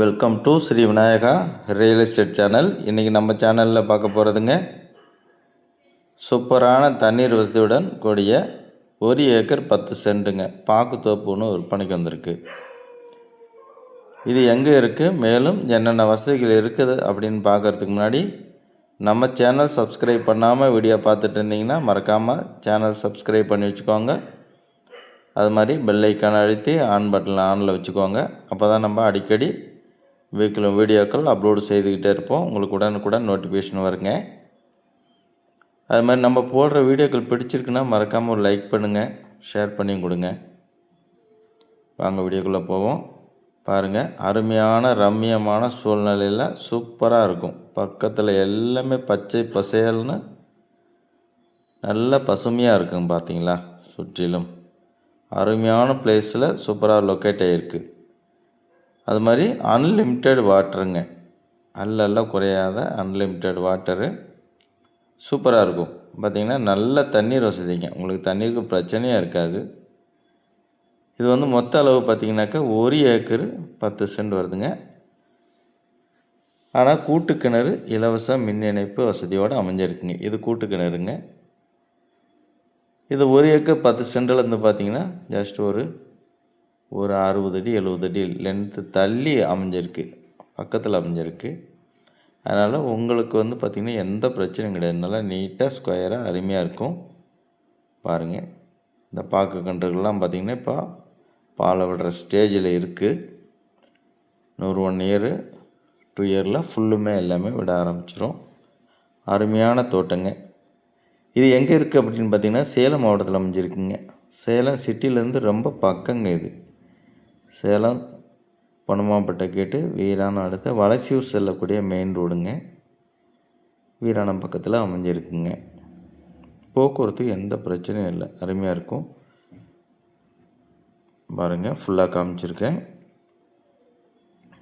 Welcome to Sri Vinayaka real estate channel இன்றைக்கி நம்ம சேனலில் பார்க்க போகிறதுங்க சூப்பரான தண்ணீர் வசதியுடன் கூடிய ஒரு ஏக்கர் பத்து சென்ட்டுங்க. பாக்குத்தோப்புன்னு விற்பனைக்கு வந்திருக்கு. இது எங்கே இருக்குது மேலும் என்னென்ன வசதிகள் இருக்குது அப்படின்னு பார்க்குறதுக்கு முன்னாடி நம்ம சேனல் சப்ஸ்கிரைப் பண்ணாமல் வீடியோ பார்த்துட்டு இருந்தீங்கன்னா மறக்காமல் சேனல் சப்ஸ்கிரைப் பண்ணி வச்சுக்கோங்க. அது மாதிரி பெல் அழுத்தி ஆன் பட்டனில் ஆனில் வச்சுக்கோங்க. அப்போ தான் நம்ம அடிக்கடி வீக்கிலும் வீடியோக்கள் அப்லோடு செய்துக்கிட்டே இருப்போம். உங்களுக்கு உடனுக்குடன் நோட்டிஃபிகேஷன் வருங்க. அது மாதிரி நம்ம போடுற வீடியோக்கள் பிடிச்சிருக்குன்னா மறக்காமல் ஒரு லைக் பண்ணுங்கள் ஷேர் பண்ணி கொடுங்க. வாங்க வீடியோக்குள்ளே போவோம். பாருங்கள் அருமையான ரம்மியமான சூழ்நிலையில் சூப்பராக இருக்கும். பக்கத்தில் எல்லாமே பச்சை பசையல்னு நல்ல பசுமையாக இருக்குங்க பார்த்தீங்களா சுற்றிலும். அருமையான பிளேஸில் சூப்பராக லொக்கேட் ஆகிருக்கு அது மாதிரி அன்லிமிட்டெட் வாட்டருங்க அல்லெல்லாம் குறையாத அன்லிமிட்டெட் வாட்டரு சூப்பராக இருக்கும். பார்த்திங்கன்னா நல்ல தண்ணீர் வசதிங்க. உங்களுக்கு தண்ணீருக்கு பிரச்சனையாக இருக்காது. இது வந்து மொத்த அளவு பார்த்திங்கனாக்கா ஒரு ஏக்கர் பத்து சென்ட் வருதுங்க. ஆனால் கூட்டு கிணறு இலவச மின் இணைப்பு வசதியோடு அமைஞ்சிருக்குங்க. இது கூட்டு கிணறுங்க இது ஒரு ஏக்கர் பத்து சென்டில் இருந்து பார்த்தீங்கன்னா ஜஸ்ட் ஒரு ஒரு அறுபது அடி எழுபது அடி லென்த்து தள்ளி அமைஞ்சிருக்கு. பக்கத்தில் அமைஞ்சிருக்கு. அதனால் உங்களுக்கு வந்து பார்த்திங்கன்னா எந்த பிரச்சனையும் கிடையாது. நல்லா நீட்டாக ஸ்கொயராக அருமையாக இருக்கும். பாருங்கள் இந்த பாக்கு கன்றுகள்லாம் பார்த்திங்கன்னா இப்போ பாலை விடுற ஸ்டேஜில் இருக்குது நூறு ஒன் இயரு டூ இயரில் ஃபுல்லுமே எல்லாமே விட ஆரம்பிச்சிடும் அருமையான தோட்டங்க. இது எங்கே இருக்குது அப்படின்னு பார்த்தீங்கன்னா சேலம் மாவட்டத்தில் அமைஞ்சிருக்குங்க. சேலம் சிட்டிலேருந்து ரொம்ப பக்கங்க இது. சேலம் பனுமாப்பட்டை கேட்டு வீராணம் அடுத்த வளசியூர் செல்லக்கூடிய மெயின் ரோடுங்க வீராணம் பக்கத்தில் அமைஞ்சிருக்குங்க. போக்குவரத்துக்கு எந்த பிரச்சனையும் இல்லை. அருமையாக இருக்கும். பாருங்கள் ஃபுல்லாக காமிச்சிருக்கேன்.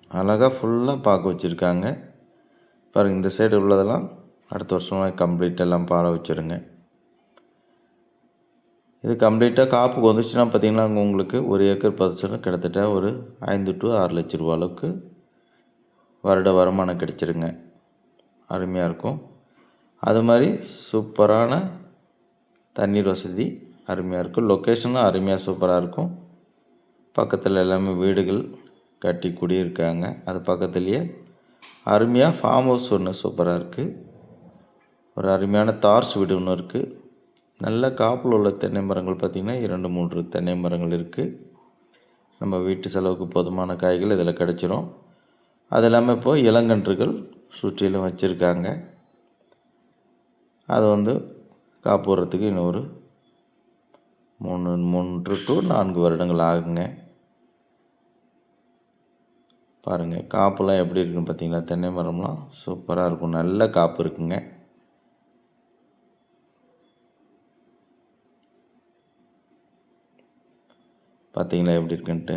அழகாக ஃபுல்லாக பார்க்க வச்சுருக்காங்க. பாருங்கள் இந்த சைடு உள்ளதெல்லாம் அடுத்த வருஷமாக கம்ப்ளீட் எல்லாம் பாட வச்சுருங்க. இது கம்ப்ளீட்டாக காப்புக்கு வந்துச்சுன்னா பார்த்திங்கன்னா அங்கே உங்களுக்கு ஒரு ஏக்கர் பதிச்சுன்னா கிட்டத்தட்ட ஒரு ஐந்து டு ஆறு லட்ச ரூபா அளவுக்கு வருட வருமானம் கிடச்சிருங்க. அருமையாக இருக்கும். அது மாதிரி சூப்பரான தண்ணீர் வசதி அருமையாக இருக்கும். லொக்கேஷனும் அருமையாக சூப்பராக இருக்கும். பக்கத்தில் எல்லாமே வீடுகள் கட்டி குடியிருக்காங்க. அது பக்கத்துலேயே அருமையாக ஃபார்ம் ஹவுஸ் ஒன்று சூப்பராக இருக்குது ஒரு அருமையான தார்ஸ் வீடு ஒன்று இருக்குது நல்ல காப்பில் உள்ள தென்னை மரங்கள் பார்த்திங்கன்னா இரண்டு மூன்று தென்னை மரங்கள் இருக்குது நம்ம வீட்டு செலவுக்கு போதுமான காய்கள் இதில் கிடச்சிரும். அது இல்லாமல் இப்போது இளங்கன்றுகள் சுற்றிலும் வச்சுருக்காங்க. அது வந்து காப்புறதுக்கு இன்னும் ஒரு மூணு மூன்று டு நான்கு வருடங்கள் ஆகுங்க. பாருங்கள் காப்புலாம் எப்படி இருக்குன்னு பார்த்தீங்களா? தென்னை மரம்லாம் சூப்பராக இருக்கும். நல்ல காப்பு இருக்குங்க. பார்த்தீங்களா எப்படி இருக்குன்ட்டு?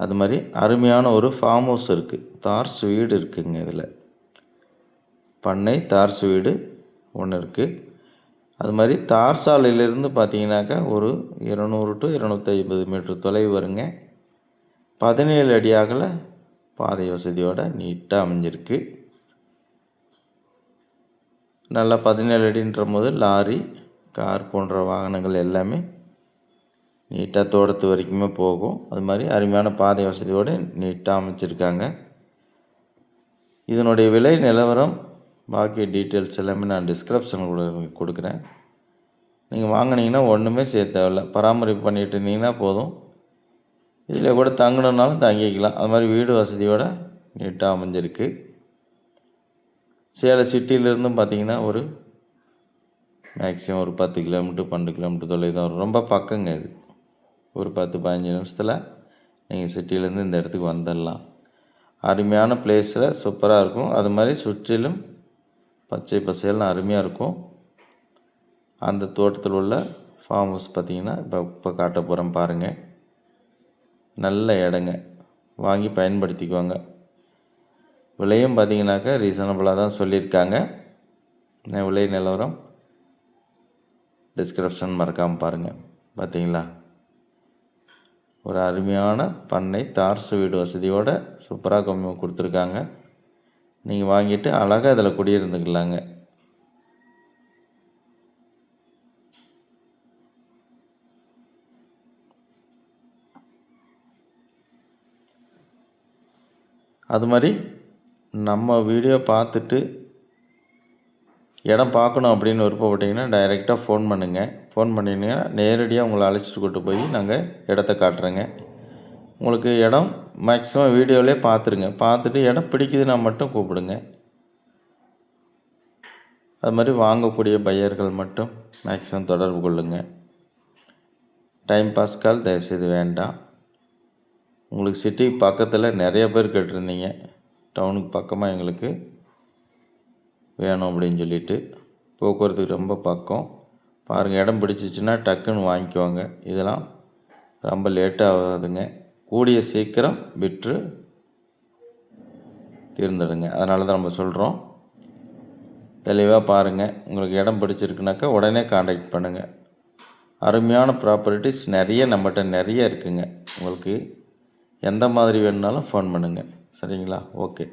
அது மாதிரி அருமையான ஒரு ஃபார்ம் ஹவுஸ் இருக்குது தார்ஸ் வீடு இருக்குதுங்க இதில். பண்ணை தார்ஸ் வீடு ஒன்று இருக்குது அது மாதிரி தார் சாலையிலேருந்து பார்த்தீங்கன்னாக்கா ஒரு இருநூறு டு இருநூற்றி ஐம்பது மீட்ரு தொலைவு வருங்க. பதினேழு அடி அகல பாதை வசதியோடு நீட்டாக அமைஞ்சிருக்கு. நல்லா பதினேழு அடின்ற போது லாரி கார் போன்ற வாகனங்கள் எல்லாமே நீட்டாக தோட்டத்து வரைக்குமே போகும். அது மாதிரி அருமையான பாதை வசதியோடு நீட்டாக அமைச்சிருக்காங்க. இதனுடைய விலை நிலவரம் பாக்கி டீட்டெயில்ஸ் எல்லாமே நான் டிஸ்கிரிப்ஷனில் கொடுக்குறேன். நீங்கள் வாங்கினீங்கன்னா ஒன்றுமே செய்ய தேவையில்ல. பராமரிப்பு பண்ணிகிட்டு இருந்தீங்கன்னா போதும். இதில் கூட தங்கணுன்னாலும் தங்கிக்கலாம். அது மாதிரி வீடு வசதியோடு நீட்டாக அமைஞ்சிருக்கு. சேலை சிட்டியிலேருந்தும் பார்த்தீங்கன்னா ஒரு மேக்ஸிமம் ஒரு பத்து கிலோமீட்டர் பன்னெண்டு கிலோமீட்டர் தொலைவு தான் வரும் ரொம்ப பக்கங்க இது. ஒரு பத்து பதினஞ்சு நிமிஷத்தில் நீங்கள் சிட்டிலேருந்து இந்த இடத்துக்கு வந்துடலாம். அருமையான பிளேஸில் சூப்பராக இருக்கும். அது மாதிரி சுற்றிலும் பச்சை பசையெல்லாம் அருமையாக இருக்கும். அந்த தோட்டத்தில் உள்ள ஃபார்ம் ஹவுஸ் பார்த்திங்கன்னா இப்போ இப்போ காட்ட போகிறேன் பாருங்கள் நல்ல இடங்க. வாங்கி பயன்படுத்திக்குவாங்க விலையும் பார்த்தீங்கன்னாக்கா ரீசனபுளாக தான் சொல்லியிருக்காங்க. விலை நிலவரம் டிஸ்கிரிப்ஷன் மறக்காமல் பாருங்கள் பார்த்தீங்களா? ஒரு அருமையான பண்ணை தார்சு வீடு வசதியோடு சூப்பராக கம்மி கொடுத்துருக்காங்க. நீங்கள் வாங்கிட்டு அழகாக இதில் குடியிருந்துக்கலாங்க. அது மாதிரி நம்ம வீடியோ பார்த்துட்டு இடம் பார்க்கணும் அப்படின்னு விருப்பப்பட்டிங்கன்னா டைரெக்டாக ஃபோன் பண்ணுங்கள் ஃபோன் பண்ணிங்கன்னா நேரடியாக உங்களை அழைச்சிட்டு கொண்டு போய் நாங்கள் இடத்த காட்டுறோங்க. உங்களுக்கு இடம் மேக்ஸிமம் வீடியோவிலே பார்த்துருங்க பார்த்துட்டு இடம் பிடிக்குதுன்னா மட்டும் கூப்பிடுங்க. அது மாதிரி வாங்கக்கூடிய பையர்கள் மட்டும் மேக்ஸிமம் தொடர்பு கொள்ளுங்கள் டைம் பாஸ் கால் தயவுசெய்து வேண்டாம். உங்களுக்கு சிட்டி பக்கத்தில் நிறைய பேர் கேட்டிருந்தீங்க. டவுனுக்கு பக்கமாக எங்களுக்கு வேணும் அப்படின்னு சொல்லிட்டு. போக்குவரத்துக்கு ரொம்ப பக்கம். பாருங்கள் இடம் பிடிச்சிச்சின்னா டக்குன்னு வாங்கிக்குவாங்க இதெல்லாம் ரொம்ப லேட்டாகாதுங்க கூடிய சீக்கிரம் விற்று தீர்ந்துடுங்க. அதனால தான் நம்ம சொல்கிறோம் தெளிவாக பாருங்கள் உங்களுக்கு இடம் பிடிச்சிருக்குனாக்கா உடனே காண்டாக்ட் பண்ணுங்கள் அருமையான ப்ராப்பர்ட்டிஸ் நிறைய நம்மகிட்ட நிறைய இருக்குங்க. உங்களுக்கு எந்த மாதிரி வேணுனாலும் ஃபோன் பண்ணுங்கள் சரிங்களா? ஓகே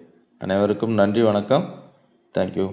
அனைவருக்கும் நன்றி வணக்கம். தேங்க்யூ